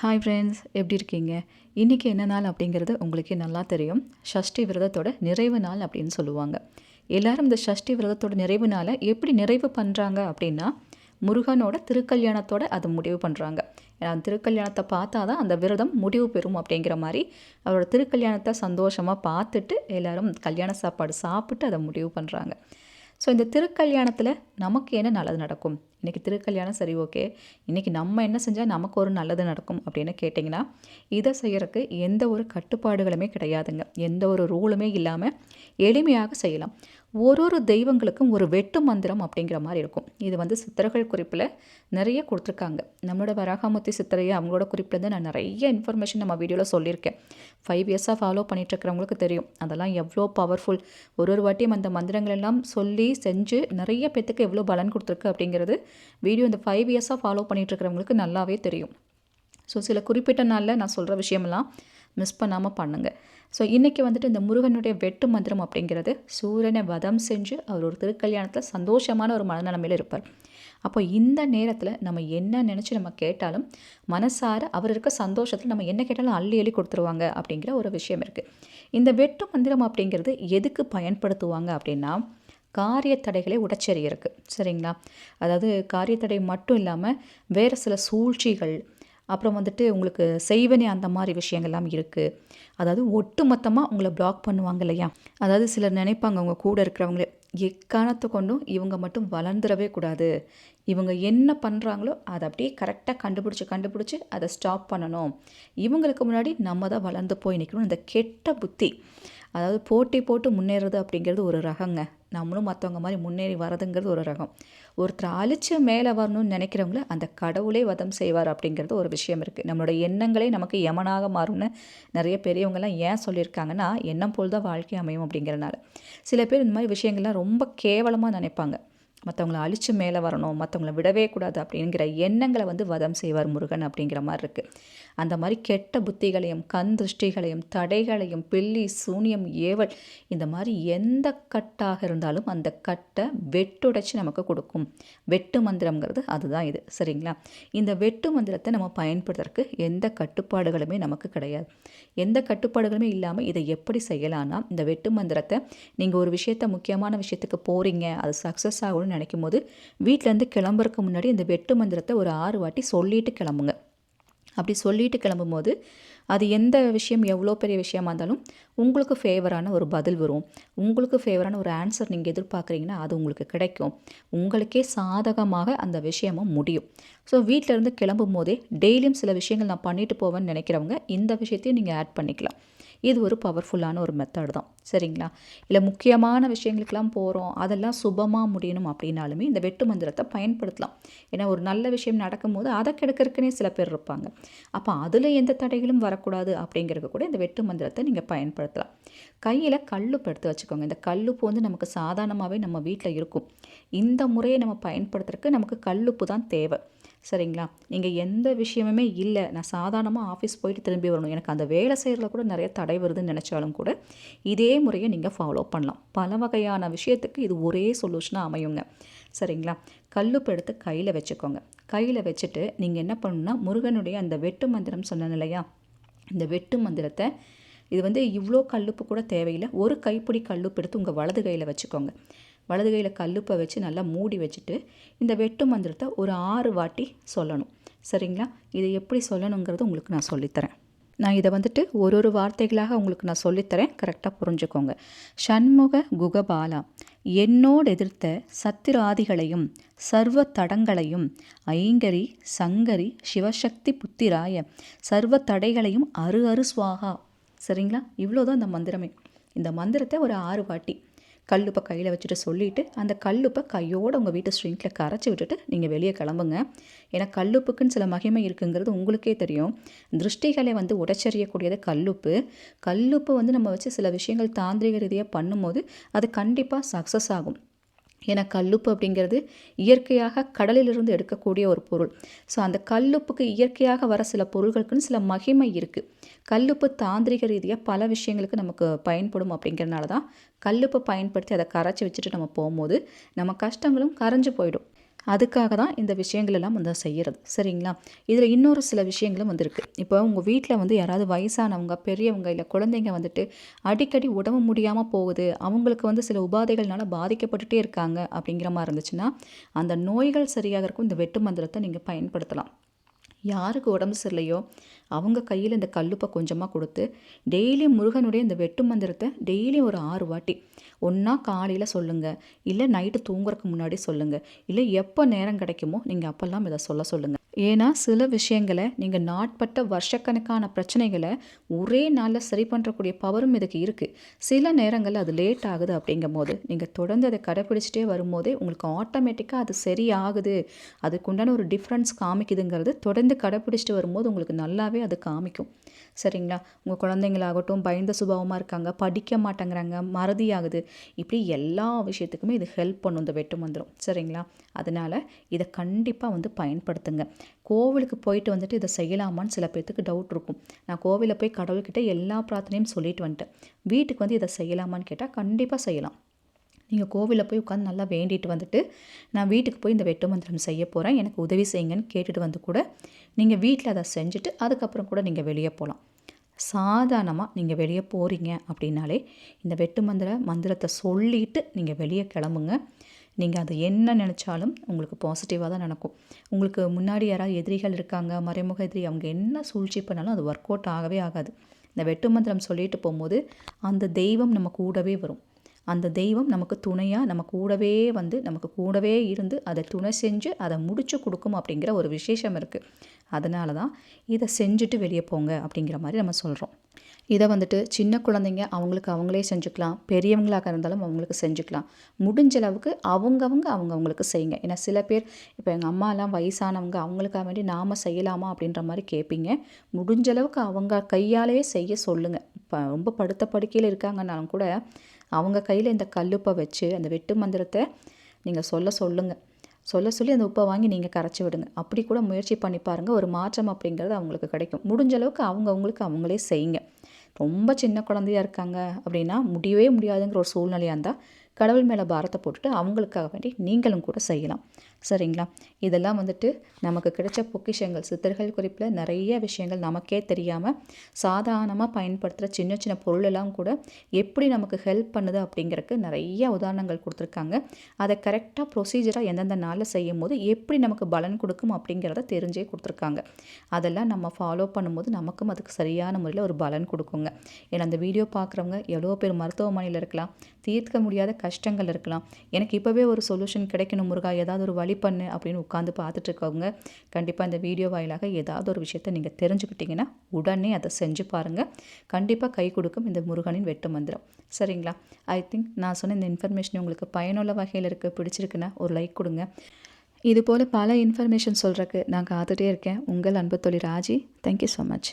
Hi friends எப்படி இருக்கீங்க? இன்றைக்கி என்ன நாள் அப்படிங்கிறது உங்களுக்கே நல்லா தெரியும். ஷஷ்டி விரதத்தோட நிறைவு நாள் அப்படின்னு சொல்லுவாங்க. எல்லாரும் இந்த ஷஷ்டி விரதத்தோட நிறைவு நாளை எப்படி நிறைவு பண்ணுறாங்க அப்படின்னா முருகனோட திருக்கல்யாணத்தோட அதை முடிவு பண்ணுறாங்க ஏன்னா அந்த திருக்கல்யாணத்தை பார்த்தா தான் அந்த விரதம் முடிவு பெறும் அப்படிங்கிற மாதிரி அவரோட திருக்கல்யாணத்தை சந்தோஷமாக பார்த்துட்டு எல்லாரும் கல்யாண சாப்பாடு சாப்பிட்டு அதை முடிவு பண்ணுறாங்க ஸோ இந்த திருக்கல்யாணத்தில் நமக்கு என்ன நல்லது நடக்கும்? இன்றைக்கி திருக்கல்யாணம் சரி ஓகே. இன்றைக்கி நம்ம என்ன செஞ்சால் நமக்கு ஒரு நல்லது நடக்கும் அப்படின்னு கேட்டிங்கன்னா இதை செய்கிறதுக்கு எந்த ஒரு கட்டுப்பாடுகளுமே கிடையாதுங்க. எந்த ஒரு ரூலுமே இல்லாமல் எளிமையாக செய்யலாம். ஒரு ஒரு தெய்வங்களுக்கும் ஒரு வெட்டு மந்திரம் அப்படிங்கிற மாதிரி இருக்கும். இது வந்து சித்தர்கள் குறிப்பில் நிறைய கொடுத்துருக்காங்க. நம்மளோட வராகாமூர்த்தி சித்தரையை அவங்களோட குறிப்பிலேருந்து நான் நிறைய இன்ஃபர்மேஷன் நம்ம வீடியோவில் சொல்லியிருக்கேன். ஃபைவ் இயர்ஸாக ஃபாலோ பண்ணிகிட்ருக்கிறவங்களுக்கு தெரியும். அதெல்லாம் எவ்வளோ பவர்ஃபுல் ஒரு ஒரு வாட்டியும் அந்த மந்திரங்கள் எல்லாம் சொல்லி செஞ்சு நிறைய பேத்துக்கு எவ்வளோ பலன் கொடுத்துருக்கு அப்படிங்கிறது வீடியோ இந்த ஃபைவ் இயர்ஸாக ஃபாலோ பண்ணிகிட்ருக்கிறவங்களுக்கு நல்லாவே தெரியும். ஸோ சில குறிப்பிட்ட நாளில் நான் சொல்கிற விஷயமெல்லாம் மிஸ் பண்ணாமல் பண்ணுங்கள் ஸோ இன்றைக்கி வந்துட்டு இந்த முருகனுடைய வெட்டு மந்திரம் அப்படிங்கிறது சூரியனை வதம் செஞ்சு அவர் ஒரு திருக்கல்யாணத்தில் சந்தோஷமான ஒரு மனநிலைமையில் இருப்பார். அப்போ இந்த நேரத்தில் நம்ம என்ன நினச்சி நம்ம கேட்டாலும் மனசார அவர் இருக்க சந்தோஷத்தில் நம்ம என்ன கேட்டாலும் அள்ளி அள்ளி கொடுத்துருவாங்க அப்படிங்கிற ஒரு விஷயம் இருக்குது இந்த வெட்டு மந்திரம் அப்படிங்கிறது எதுக்கு பயன்படுத்துவாங்க அப்படின்னா காரிய தடைகளை உடச்செறியிருக்கு சரிங்களா? அதாவது காரியத்தடை மட்டும் இல்லாமல் வேறு சில சூழ்ச்சிகள் அப்புறம் வந்துட்டு உங்களுக்கு செய்வனே அந்த மாதிரி விஷயங்கள்லாம் இருக்குது அதாவது ஒட்டுமொத்தமாக உங்களை பிளாக் பண்ணுவாங்க இல்லையா? அதாவது சிலர் நினைப்பாங்க அவங்க கூட இருக்கிறவங்களே எக்காரணத்தை கொண்டும் இவங்க மட்டும் வளர்ந்துடவே கூடாது. இவங்க என்ன பண்ணுறாங்களோ அதை அப்படியே கரெக்டாக கண்டுபிடிச்சி கண்டுபிடிச்சி அதை ஸ்டாப் பண்ணணும். இவங்களுக்கு முன்னாடி நம்ம தான் வளர்ந்து போய் நிற்கணும் இந்த கெட்ட புத்தி. அதாவது போட்டி போட்டு முன்னேறது அப்படிங்கிறது ஒரு ரகங்க. நம்மளும் மற்றவங்க மாதிரி முன்னேறி வரதுங்கிறது ஒரு ரகம். ஒருத்தர் அழிச்சு மேலே வரணும்னு நினைக்கிறவங்கள அந்த கடவுளே வதம் செய்வார் அப்படிங்கிறது ஒரு விஷயம் இருக்குது நம்மளோட எண்ணங்களே நமக்கு யமனாக மாறும்னு நிறைய பெரியவங்கெல்லாம் ஏன் சொல்லியிருக்காங்கன்னா எண்ணம் போல் தான் வாழ்க்கை அமையும் அப்படிங்கிறனால. சில பேர் இந்த மாதிரி விஷயங்கள்லாம் ரொம்ப கேவலமாக நினைப்பாங்க. மற்றவங்கள அழித்து மேலே வரணும் மற்றவங்கள விடவே கூடாது அப்படிங்கிற எண்ணங்களை வந்து வதம் செய்வார் முருகன் அப்படிங்கிற மாதிரி இருக்குது அந்த மாதிரி கெட்ட புத்திகளையும் கண் திருஷ்டிகளையும் தடைகளையும் பில்லி சூனியம் ஏவல் இந்த மாதிரி எந்த கட்டாக இருந்தாலும் அந்த கட்டை வெட்டுடைச்சி நமக்கு கொடுக்கும். வெட்டு மந்திரங்கிறது அதுதான் இது சரிங்களா? இந்த வெட்டு மந்திரத்தை நம்ம பயன்படுத்துறதுக்கு எந்த கட்டுப்பாடுகளுமே நமக்கு கிடையாது. எந்த கட்டுப்பாடுகளுமே இல்லாமல் இதை எப்படி செய்யலான்னா இந்த வெட்டு மந்திரத்தை நீங்கள் ஒரு விஷயத்த முக்கியமான விஷயத்துக்கு போகிறீங்க அது சக்ஸஸ் ஆகணும்னு நினைக்கும் போது வீட்டிலேருந்து கிளம்புறதுக்கு முன்னாடி இந்த வெட்டு மந்திரத்தை ஒரு ஆறு வாட்டி சொல்லிட்டு கிளம்புங்க. அப்படி சொல்லிட்டு கிளம்பும் போது அது எந்த விஷயம் எவ்வளோ பெரிய விஷயமா இருந்தாலும் உங்களுக்கு ஃபேவரான ஒரு பதில் வரும். உங்களுக்கு ஃபேவரான ஒரு ஆன்சர் நீங்கள் எதிர்பார்க்குறீங்கன்னா அது உங்களுக்கு கிடைக்கும். உங்களுக்கே சாதகமாக அந்த விஷயமும் முடியும். ஸோ வீட்டிலேருந்து கிளம்பும் போதே டெய்லியும் சில விஷயங்கள் நான் பண்ணிட்டு போவேன்னு நினைக்கிறவங்க இந்த விஷயத்தையும் நீங்கள் ஆட் பண்ணிக்கலாம். இது ஒரு பவர்ஃபுல்லான ஒரு மெத்தட் தான். சரிங்களா? இல்லை முக்கியமான விஷயங்களுக்கெல்லாம் போகிறோம் அதெல்லாம் சுபமாக முடியணும் அப்படின்னாலுமே இந்த வெட்டு மந்திரத்தை பயன்படுத்தலாம். ஏன்னா ஒரு நல்ல விஷயம் நடக்கும்போது அதை கெடுக்கிறதுக்குனே சில பேர் இருப்பாங்க. அப்போ அதில் எந்த தடைகளும் வரக்கூடாது அப்படிங்கிறது கூட இந்த வெட்டு மந்திரத்தை நீங்கள் பயன்படுத்தலாம். கையில் கல்லுப்பு எடுத்து வச்சுக்கோங்க. இந்த கல்லுப்பு வந்து நமக்கு சாதாரணமாகவே நம்ம வீட்டில் இருக்கும். இந்த முறையை நம்ம பயன்படுத்துறதுக்கு நமக்கு கல்லுப்பு தான் தேவை. சரிங்களா? நீங்கள் எந்த விஷயமுமே இல்லை. நான் சாதாரணமாக ஆஃபீஸ் போயிட்டு திரும்பி வரணும். எனக்கு அந்த வேலை செய்கிறதுல கூட நிறைய தடை வருதுன்னு நினச்சாலும் கூட இதே முறையை நீங்கள் ஃபாலோ பண்ணலாம். பல வகையான விஷயத்துக்கு இது ஒரே சொல்யூஷனாக அமையுங்க. சரிங்களா? கல்லுப்பு எடுத்து கையில் வச்சுக்கோங்க. கையில் வச்சுட்டு நீங்கள் என்ன பண்ணணும்னா முருகனுடைய அந்த வெட்டு மந்திரம் சொன்னேன் இல்லையா? இந்த வெட்டு மந்திரத்தை இது வந்து இவ்வளோ கல்லுப்பு கூட தேவையில்லை. ஒரு கைப்பிடி கல்லுப்பு எடுத்து உங்கள் வலது கையில் வச்சுக்கோங்க. வலது கையில் கல்லுப்பை வச்சு நல்லா மூடி வச்சுட்டு இந்த வெட்டு மந்திரத்தை ஒரு ஆறு வாட்டி சொல்லணும். சரிங்களா? இதை எப்படி சொல்லணுங்கிறது உங்களுக்கு நான் சொல்லித்தரேன். நான் இதை வந்துட்டு ஒரு ஒரு வார்த்தைகளாக உங்களுக்கு நான் சொல்லித்தரேன். கரெக்டாக புரிஞ்சுக்கோங்க. ஷண்முக குகபாலா என்னோடு எதிர்த்த சத்திராதிகளையும் சர்வ தடங்களையும் ஐங்கரி சங்கரி சிவசக்தி புத்திராய சர்வ தடைகளையும் அரு அரு சுவாகா. சரிங்களா? இவ்வளோதான் இந்த மந்திரமே. இந்த மந்திரத்தை ஒரு ஆறு வாட்டி கல்லுப்பை கையில் வச்சுட்டு சொல்லிவிட்டு அந்த கல்லுப்பை கையோடு உங்கள் வீட்டு ஸ்ட்ரீட்டில் கரைச்சி விட்டுட்டு நீங்கள் வெளியே கிளம்புங்க. ஏன்னா கல்லுப்புக்குன்னு சில மகிமை இருக்குங்கிறது உங்களுக்கே தெரியும். திருஷ்டிகளை வந்து உடச்சறியக்கூடியது கல்லுப்பு. கல்லுப்பு வந்து நம்ம வச்சு சில விஷயங்கள் தாந்திரிக ரீதியாக பண்ணும்போது அது கண்டிப்பாக சக்ஸஸ் ஆகும். ஏன்னா கல்லுப்பு அப்படிங்கிறது இயற்கையாக கடலிலிருந்து எடுக்கக்கூடிய ஒரு பொருள். ஸோ அந்த கல்லுப்புக்கு இயற்கையாக வர சில பொருள்களுக்குன்னு சில மகிமை இருக்குது கல்லுப்பு தாந்திரிக ரீதியாக பல விஷயங்களுக்கு நமக்கு பயன்படும் அப்படிங்கிறனால தான் கல்லுப்பை பயன்படுத்தி அதை கரைச்சி வச்சுட்டு நம்ம போகும்போது நம்ம கஷ்டங்களும் கரைஞ்சு போயிடும். அதுக்காக தான் இந்த விஷயங்கள் எல்லாம் வந்து செய்கிறது சரிங்களா? இதில் இன்னொரு சில விஷயங்களும் வந்து இப்போ உங்கள் வீட்டில் வந்து யாராவது வயசானவங்க பெரியவங்க இல்லை குழந்தைங்க வந்துட்டு அடிக்கடி உடம்பு முடியாமல் போகுது அவங்களுக்கு வந்து சில உபாதைகள்னால பாதிக்கப்பட்டுட்டே இருக்காங்க அப்படிங்கிற மாதிரி இருந்துச்சுன்னா அந்த நோய்கள் சரியாகிறதுக்கும் இந்த வெட்டு மந்திரத்தை நீங்கள் பயன்படுத்தலாம். யாருக்கு உடம்பு சரியில்லையோ அவங்க கையில் இந்த கல்லுப்பை கொஞ்சமாக கொடுத்து டெய்லியும் முருகனுடைய இந்த வெட்டு மந்திரத்தை டெய்லியும் ஒரு ஆறு வாட்டி ஒன்றா காலையில் சொல்லுங்கள் இல்லை நைட்டு தூங்குறதுக்கு முன்னாடி சொல்லுங்கள் இல்லை எப்போ நேரம் கிடைக்குமோ நீங்கள் அப்போல்லாம் இதை சொல்ல சொல்லுங்கள் ஏன்னா சில விஷயங்களை நீங்கள் நாட்பட்ட வருஷக்கணக்கான பிரச்சனைகளை ஒரே நாளில் சரி பண்ணுறக்கூடிய பவரும் இதுக்கு இருக்குது சில நேரங்களில் அது லேட் ஆகுது அப்படிங்கும் போது நீங்கள் தொடர்ந்து அதை கடைப்பிடிச்சிட்டே வரும்போதே உங்களுக்கு ஆட்டோமேட்டிக்காக அது சரியாகுது. அதுக்குண்டான ஒரு டிஃப்ரென்ஸ் காமிக்குதுங்கிறது தொடர்ந்து கடைப்பிடிச்சிட்டு வரும்போது உங்களுக்கு நல்லாவே அது காமிக்கும். சரிங்களா? உங்கள் குழந்தைங்களாகட்டும் பயந்த சுபாவமாக இருக்காங்க படிக்க மாட்டேங்கிறாங்க மறதி ஆகுது இப்படி எல்லா விஷயத்துக்குமே இது ஹெல்ப் பண்ணும். இந்த வெட்டு மந்திரம். சரிங்களா? அதனால் இதை கண்டிப்பாக வந்து பயன்படுத்துங்க. கோவிலுக்கு போயிட்டு வந்துட்டு இதை செய்யலாமான்னு சில பேர்த்துக்கு டவுட் இருக்கும். நான் கோவிலில் போய் கடவுள்கிட்ட எல்லா பிரார்த்தனையும் சொல்லிட்டு வந்துட்டேன். வீட்டுக்கு வந்து இதை செய்யலாமான்னு கேட்டால் கண்டிப்பாக செய்யலாம். நீங்கள் கோவிலில் போய் உட்காந்து நல்லா வேண்டிட்டு வந்துட்டு நான் வீட்டுக்கு போய் இந்த வெட்டு மந்திரம் செய்ய போகிறேன் எனக்கு உதவி செய்யுங்கன்னு கேட்டுட்டு வந்து கூட நீங்கள் வீட்டில் அதை செஞ்சுட்டு அதுக்கப்புறம் கூட நீங்கள் வெளியே போகலாம் சாதாரணமாக நீங்கள் வெளியே போகிறீங்க அப்படின்னாலே இந்த வெட்டு மந்திர மந்திரத்தை சொல்லிட்டு நீங்கள் வெளியே கிளம்புங்க. நீங்கள் அது என்ன நினச்சாலும் உங்களுக்கு பாசிட்டிவாக தான் நடக்கும். உங்களுக்கு முன்னாடி யாராவது எதிரிகள் இருக்காங்க மறைமுக எதிரி அவங்க என்ன சூழ்ச்சி பண்ணாலும் அது ஒர்க் அவுட் ஆகவே ஆகாது. இந்த வெட்டு மந்திரம் சொல்லிட்டு போகும்போது அந்த தெய்வம் நம்ம கூடவே வரும். அந்த தெய்வம் நமக்கு துணையாக நம்ம கூடவே வந்து நமக்கு கூடவே இருந்து அதை துணை செஞ்சு அதை முடிச்சு கொடுக்கும் அப்படிங்கிற ஒரு விசேஷம் இருக்குது அதனால தான் இதை செஞ்சுட்டு வெளியே போங்க அப்படிங்கிற மாதிரி நம்ம சொல்கிறோம் இதை வந்துட்டு சின்ன குழந்தைங்க அவங்களுக்கு அவங்களே செஞ்சுக்கலாம். பெரியவங்களாக இருந்தாலும் அவங்களுக்கு செஞ்சுக்கலாம். முடிஞ்ச அளவுக்கு அவங்கவுங்க அவங்கவுங்களுக்கு செய்யுங்க. ஏன்னா சில பேர் இப்போ எங்கள் அம்மாலாம் வயசானவங்க அவங்களுக்காக வேண்டி நாம் செய்யலாமா அப்படின்ற மாதிரி கேட்பீங்க முடிஞ்ச அளவுக்கு அவங்க கையாலேயே செய்ய சொல்லுங்கள் இப்போ ரொம்ப படுத்த படுக்கையில் இருக்காங்கன்னாலும் கூட அவங்க கையில் இந்த கல்லுப்பை வச்சு அந்த வெட்டு மந்திரத்தை நீங்கள் சொல்ல சொல்லுங்கள் சொல்ல சொல்லி அந்த உப்பை வாங்கி நீங்கள் கரைச்சி விடுங்க. அப்படி கூட முயற்சி பண்ணி பாருங்கள் ஒரு மாற்றம் அப்படிங்கிறது அவங்களுக்கு கிடைக்கும். முடிஞ்ச அளவுக்கு அவங்க அவங்களுக்கு அவங்களே செய்யுங்க. ரொம்ப சின்ன குழந்தையா இருக்காங்க அப்படின்னா முடியவே முடியாதுங்கிற ஒரு சூழ்நிலையாக இருந்தால் கடவுள் மேலே பாரத்தை போட்டுட்டு அவங்களுக்காக வேண்டி நீங்களும் கூட செய்யலாம். சரிங்களா? இதெல்லாம் வந்துட்டு நமக்கு கிடைச்ச பொக்கிஷங்கள் சித்தர்கள் குறிப்பில் நிறைய விஷயங்கள் நமக்கே தெரியாமல் சாதாரணமாக பயன்படுத்துகிற சின்ன சின்ன பொருளெல்லாம் கூட எப்படி நமக்கு ஹெல்ப் பண்ணுது அப்படிங்கிறதுக்கு நிறைய உதாரணங்கள் கொடுத்துருக்காங்க. அதை கரெக்டாக ப்ரொசீஜராக எந்தெந்த நாளில் செய்யும் போது எப்படி நமக்கு பலன் கொடுக்கும் அப்படிங்கிறத தெரிஞ்சே கொடுத்துருக்காங்க. அதெல்லாம் நம்ம ஃபாலோ பண்ணும்போது நமக்கும் அதுக்கு சரியான முறையில் ஒரு பலன் கொடுக்குங்க. ஏன்னா அந்த வீடியோ பார்க்குறவங்க எவ்வளோ பேர் மருத்துவமனையில் இருக்கலாம். தீர்க்க முடியாத கஷ்டங்கள் இருக்கலாம். எனக்கு இப்போவே ஒரு சொல்யூஷன் கிடைக்கணும் முருகா. ஏதாவது ஒரு வழி பண்ணு அப்படின்னு உட்காந்து பார்த்துட்டு இருக்கவங்க கண்டிப்பாக இந்த வீடியோ வாயிலாக ஏதாவது ஒரு விஷயத்தை நீங்கள் தெரிஞ்சுக்கிட்டிங்கன்னா உடனே அதை செஞ்சு பாருங்கள் கண்டிப்பாக கை கொடுக்கும் இந்த முருகனின் வெட்டு மந்திரம். சரிங்களா? ஐ திங்க் நான் சொன்ன இந்த இன்ஃபர்மேஷன் உங்களுக்கு பயனுள்ள வகையில் இருக்குது பிடிச்சிருக்குன்னா ஒரு லைக் கொடுங்க. இது போல் பல இன்ஃபர்மேஷன் சொல்கிறக்கு நான் காத்துகிட்டே இருக்கேன். உங்கள் அன்பு தொழில் ராஜி. Thank you so much